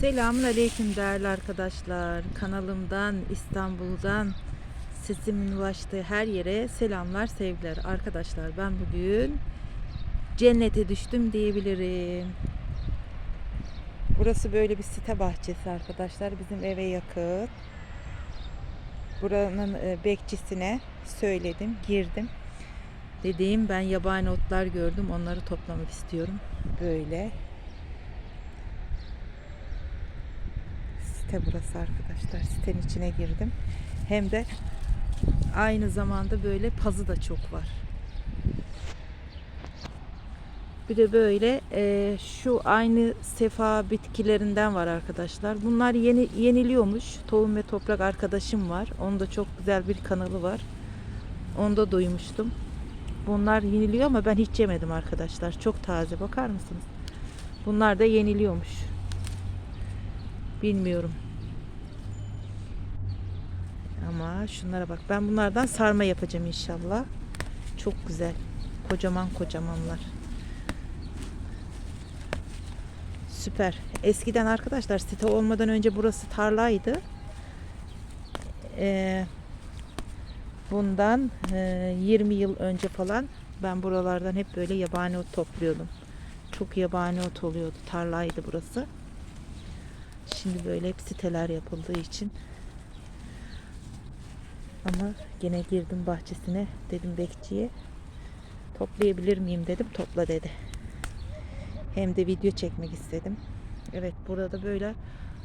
Selamun Aleyküm değerli arkadaşlar. Kanalımdan, İstanbul'dan sesimin ulaştığı her yere selamlar, sevgiler. Arkadaşlar ben bugün cennete düştüm diyebilirim. Burası böyle bir site bahçesi arkadaşlar. Bizim eve yakın. Buranın e, bekçisine söyledim, girdim. Dediğim ben yabani otlar gördüm. Onları toplamak istiyorum. Böyle site burası arkadaşlar. Sitenin içine girdim. Hem de aynı zamanda böyle pazı da çok var. Bir de böyle e, şu aynı sefa bitkilerinden var arkadaşlar. Bunlar yeni yeniliyormuş. Tohum ve Toprak arkadaşım var. Onda çok güzel bir kanalı var. Onda duymuştum. Bunlar yeniliyor ama ben hiç yemedim arkadaşlar. Çok taze bakar mısınız? Bunlar da yeniliyormuş. Bilmiyorum. Ama şunlara bak. Ben bunlardan sarma yapacağım inşallah. Çok güzel. Kocaman kocamanlar. Süper. Eskiden arkadaşlar site olmadan önce burası tarlaydı. Ee, bundan e, 20 yıl önce falan ben buralardan hep böyle yabani ot topluyordum. Çok yabani ot oluyordu. Tarlaydı burası. Şimdi böyle hep siteler yapıldığı için ama gene girdim bahçesine dedim bekçiye toplayabilir miyim dedim topla dedi. Hem de video çekmek istedim. Evet burada böyle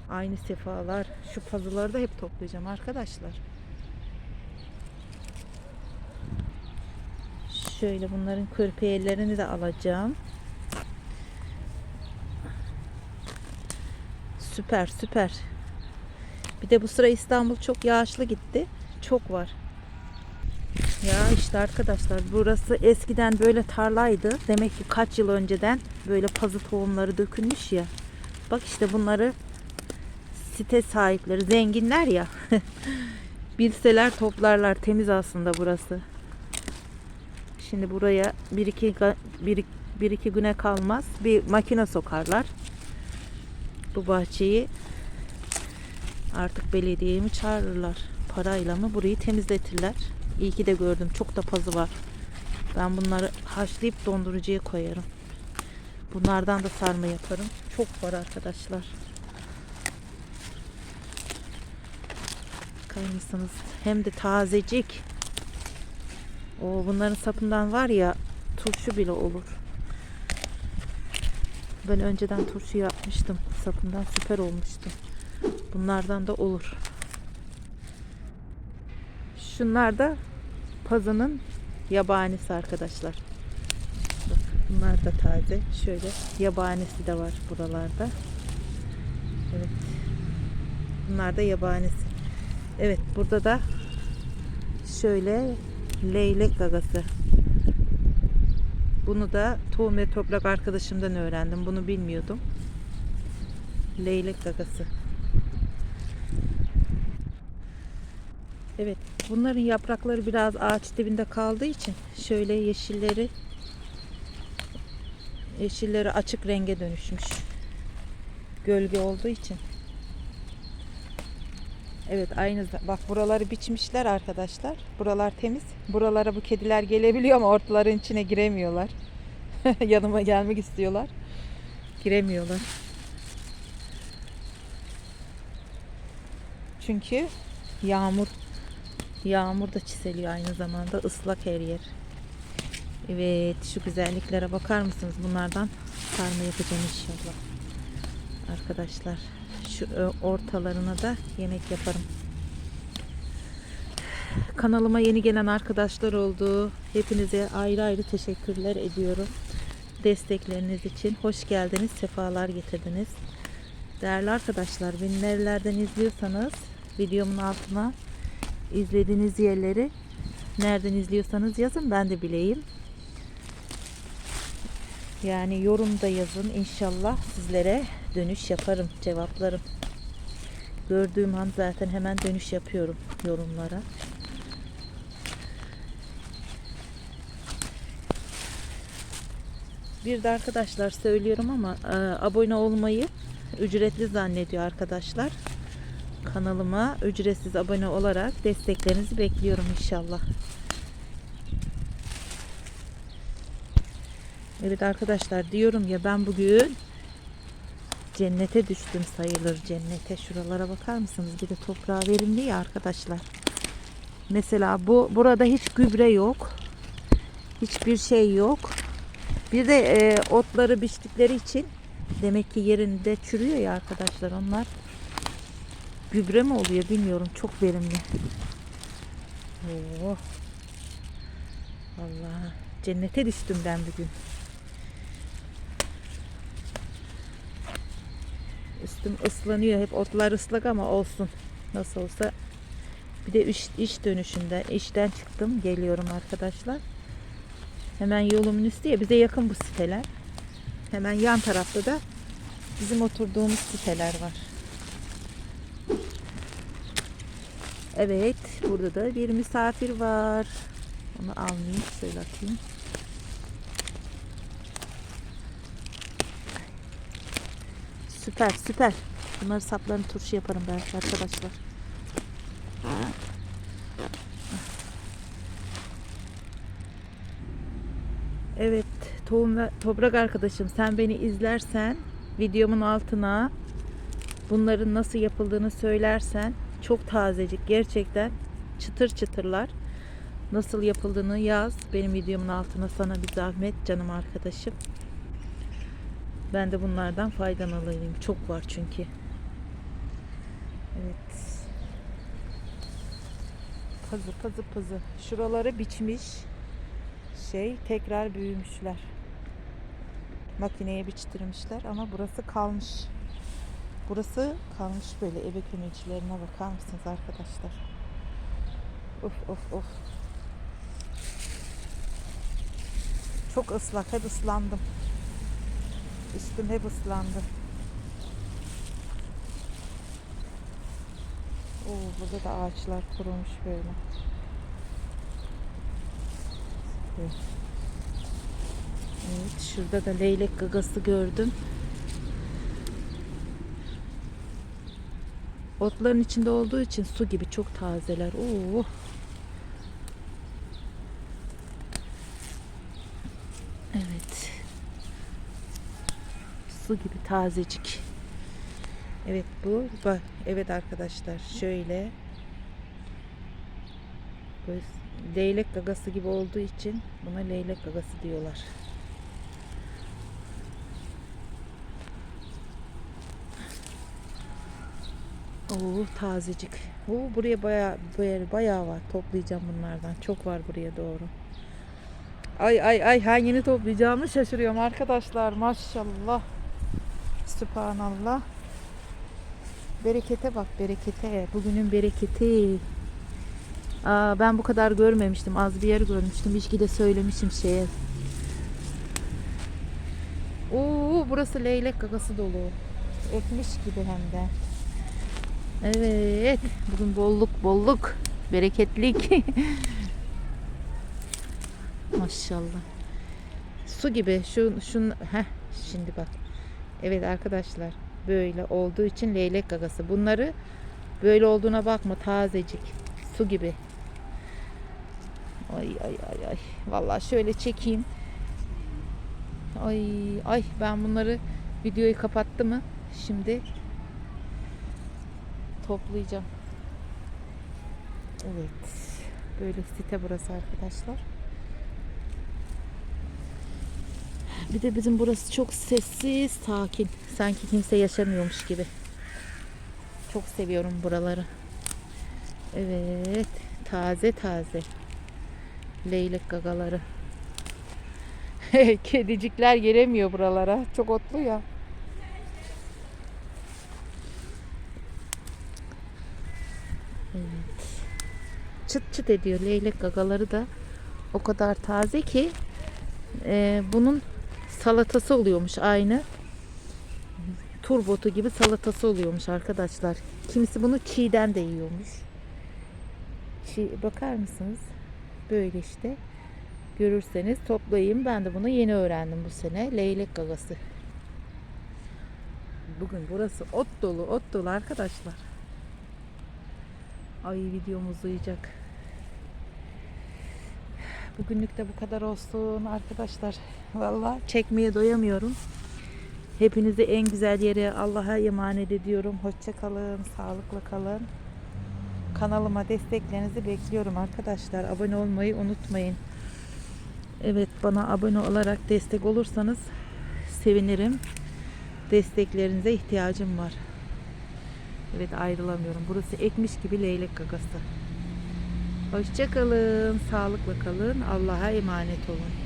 aynı sefalar şu pazıları da hep toplayacağım arkadaşlar. Şöyle bunların kırpiyelerini de alacağım. Süper süper. Bir de bu sıra İstanbul çok yağışlı gitti. Çok var. Ya işte arkadaşlar burası eskiden böyle tarlaydı. Demek ki kaç yıl önceden böyle pazı tohumları dökülmüş ya. Bak işte bunları site sahipleri zenginler ya. Bilseler toplarlar. Temiz aslında burası. Şimdi buraya bir iki bir, bir iki güne kalmaz bir makine sokarlar. Bu bahçeyi artık belediyeye mi çağırırlar? Parayla mı burayı temizletirler? İyi ki de gördüm. Çok da pazı var. Ben bunları haşlayıp dondurucuya koyarım. Bunlardan da sarma yaparım. Çok var arkadaşlar. Bakar mısınız? Hem de tazecik. O bunların sapından var ya turşu bile olur. Ben önceden turşu yapmıştım. Sapından süper olmuştu. Bunlardan da olur. Şunlar da pazının yabanisi arkadaşlar. Bak, bunlar da taze. Şöyle yabanisi de var buralarda. Evet. Bunlar da yabanisi. Evet burada da şöyle leylek gagası. Bunu da tohum ve toprak arkadaşımdan öğrendim. Bunu bilmiyordum. Leylek gagası. Evet, bunların yaprakları biraz ağaç dibinde kaldığı için şöyle yeşilleri yeşilleri açık renge dönüşmüş. Gölge olduğu için. Evet, aynı bak buraları biçmişler arkadaşlar. Buralar temiz. Buralara bu kediler gelebiliyor ama ortaların içine giremiyorlar. Yanıma gelmek istiyorlar. Giremiyorlar. Çünkü yağmur Yağmur da çiseliyor aynı zamanda ıslak her yer. Evet şu güzelliklere bakar mısınız? Bunlardan sarma yapacağım inşallah. Arkadaşlar şu ö- ortalarına da yemek yaparım. Kanalıma yeni gelen arkadaşlar oldu. Hepinize ayrı ayrı teşekkürler ediyorum. Destekleriniz için hoş geldiniz, sefalar getirdiniz. Değerli arkadaşlar, beni nerelerden izliyorsanız videomun altına izlediğiniz yerleri nereden izliyorsanız yazın ben de bileyim. Yani yorum da yazın inşallah sizlere dönüş yaparım, cevaplarım. Gördüğüm an zaten hemen dönüş yapıyorum yorumlara. Bir de arkadaşlar söylüyorum ama e, abone olmayı ücretli zannediyor arkadaşlar. Kanalıma ücretsiz abone olarak desteklerinizi bekliyorum inşallah. Evet arkadaşlar diyorum ya ben bugün cennete düştüm sayılır cennete. Şuralara bakar mısınız? Bir de toprağa verimli ya arkadaşlar. Mesela bu burada hiç gübre yok. Hiçbir şey yok. Bir de e, otları biçtikleri için demek ki yerinde çürüyor ya arkadaşlar onlar. Gübre mi oluyor bilmiyorum. Çok verimli. Oo. Vallahi cennete düştüm ben bugün. Üstüm ıslanıyor. Hep otlar ıslak ama olsun. Nasıl olsa. Bir de iş, iş dönüşünde işten çıktım. Geliyorum arkadaşlar. Hemen yolumun üstü ya. Bize yakın bu siteler. Hemen yan tarafta da bizim oturduğumuz siteler var. Evet. Burada da bir misafir var. Onu almayayım. Şöyle atayım. Süper süper. Bunları saplarını turşu yaparım belki arkadaşlar. Evet tohum ve toprak arkadaşım sen beni izlersen videomun altına bunların nasıl yapıldığını söylersen çok tazecik gerçekten çıtır çıtırlar. Nasıl yapıldığını yaz benim videomun altına sana bir zahmet canım arkadaşım. Ben de bunlardan faydalanayım. Çok var çünkü. Evet. Pazı pazı pazı. Şuraları biçmiş. Şey tekrar büyümüşler. Makineye biçtirmişler ama burası kalmış. Burası kalmış böyle ebe kömecilerine bakar mısınız arkadaşlar? Of of of. Çok ıslak. Hep ıslandım. Üstüm hep ıslandı. Oo, burada da ağaçlar kurumuş böyle. Evet. Şurada da leylek gagası gördüm. Otların içinde olduğu için su gibi çok tazeler. Oo. Evet. Su gibi tazecik. Evet bu. Evet arkadaşlar şöyle. Böyle leylek gagası gibi olduğu için buna leylek gagası diyorlar. Oo tazecik. Oo buraya baya böyle bayağı var. Toplayacağım bunlardan. Çok var buraya doğru. Ay ay ay hangini toplayacağımı şaşırıyorum arkadaşlar. Maşallah. Sübhanallah. Berekete bak berekete. Bugünün bereketi. Aa, ben bu kadar görmemiştim. Az bir yer görmüştüm. Hiç de söylemişim şeye. Oo, burası leylek gagası dolu. Ekmiş gibi hem de. Evet. Bugün bolluk bolluk. Bereketlik. Maşallah. Su gibi. Şu şun heh şimdi bak. Evet arkadaşlar. Böyle olduğu için leylek gagası. Bunları böyle olduğuna bakma tazecik. Su gibi. Ay ay ay ay. Vallahi şöyle çekeyim. Ay ay ben bunları videoyu kapattı mı? Şimdi toplayacağım. Evet. Böyle site burası arkadaşlar. Bir de bizim burası çok sessiz, sakin. Sanki kimse yaşamıyormuş gibi. Çok seviyorum buraları. Evet, taze taze. Leylek gagaları. Kedicikler gelemiyor buralara. Çok otlu ya. Evet. Çıt çıt ediyor leylek gagaları da. O kadar taze ki e, bunun salatası oluyormuş aynı. Turbotu gibi salatası oluyormuş arkadaşlar. Kimisi bunu çiğden de yiyormuş. Çiğ, bakar mısınız? Böyle işte. Görürseniz toplayayım. Ben de bunu yeni öğrendim bu sene. Leylek gagası. Bugün burası ot dolu, ot dolu arkadaşlar. Ay videom uzayacak. Bugünlük de bu kadar olsun arkadaşlar. Valla çekmeye doyamıyorum. Hepinizi en güzel yere Allah'a emanet ediyorum. Hoşça kalın, sağlıkla kalın. Kanalıma desteklerinizi bekliyorum arkadaşlar. Abone olmayı unutmayın. Evet bana abone olarak destek olursanız sevinirim. Desteklerinize ihtiyacım var. Evet ayrılamıyorum. Burası ekmiş gibi leylek gagası. Hoşça kalın, sağlıkla kalın. Allah'a emanet olun.